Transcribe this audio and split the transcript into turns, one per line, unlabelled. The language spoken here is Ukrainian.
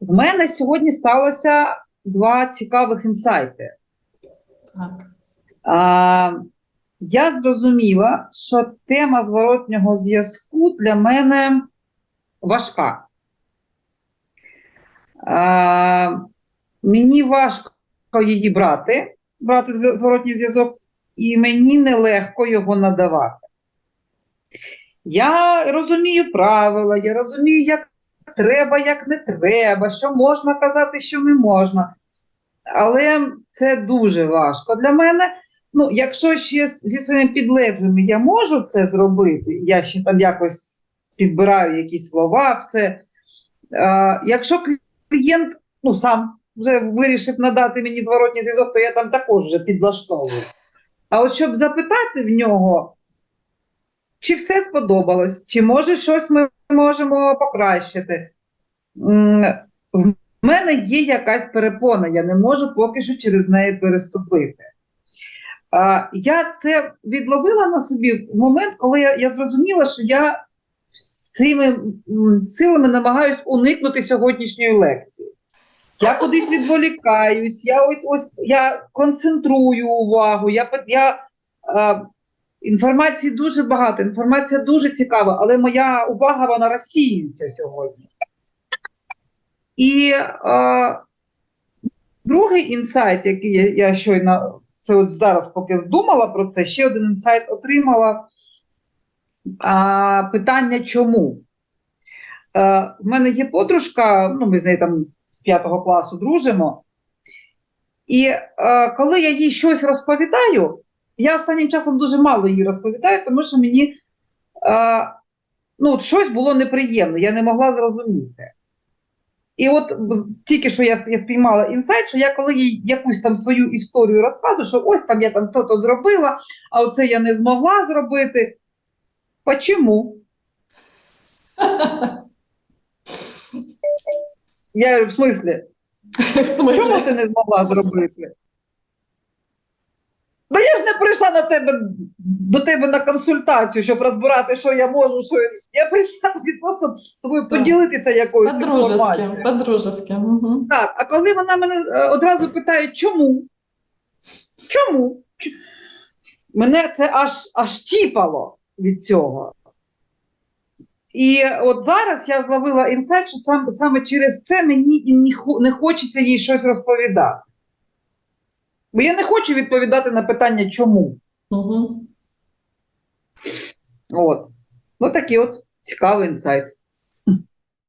В мене сьогодні сталося два цікавих інсайти. А, я зрозуміла, що тема зворотнього зв'язку для мене важка. А, мені важко її брати, брати зворотній зв'язок, і мені нелегко його надавати. Я розумію правила, я розумію, як треба, як не треба, що можна казати, що не можна. Але це дуже важко для мене. Ну, якщо ще зі своїми підлеглими я можу це зробити, я ще там якось підбираю якісь слова, все. А, якщо клієнт ну, сам вже вирішив надати мені зворотній зв'язок, то я там також вже підлаштовую. А от щоб запитати в нього, чи все сподобалось, чи може щось ми можемо покращити. В мене є якась перепона, я не можу поки що через неї переступити. Я це відловила на собі в момент, коли я, я зрозуміла, що я м, силами намагаюсь уникнути сьогоднішньої лекції. Я кудись відволікаюсь, я ось, я концентрую увагу, я, я інформації дуже багато, інформація дуже цікава, але моя увага вона розсіюється сьогодні. І а, другий інсайт, який я, я щойно це от зараз, поки думала про це, ще один інсайт отримала. А, питання чому? Е, в мене є подружка, ну ми з нею там з п'ятого класу дружимо. І е, коли я їй щось розповідаю, я останнім часом дуже мало їй розповідаю, тому що мені е, ну, от щось було неприємно, я не могла зрозуміти. І от тільки що я, я спіймала інсайт, що я коли їй якусь там свою історію розказую, що ось там я там то-то зробила, а оце я не змогла зробити. Почому? Я в смислі,
В
чому ти не змогла зробити? Прийшла на тебе до тебе на консультацію, щоб розбирати, що я можу, що я. Я прийшла тобі просто з тобою
Так.
поділитися якоюсь інформацією.
по-дружески. Угу.
Так, а коли вона мене е, одразу питає, чому? Чому? Ч- Мене це аж аж тіпало від цього. І от зараз я зловила інсайт, що сам, саме через це мені не хочеться їй щось розповідати. Бо я не хочу відповідати на питання чому.
Угу.
От. Ну такий от цікавий інсайт.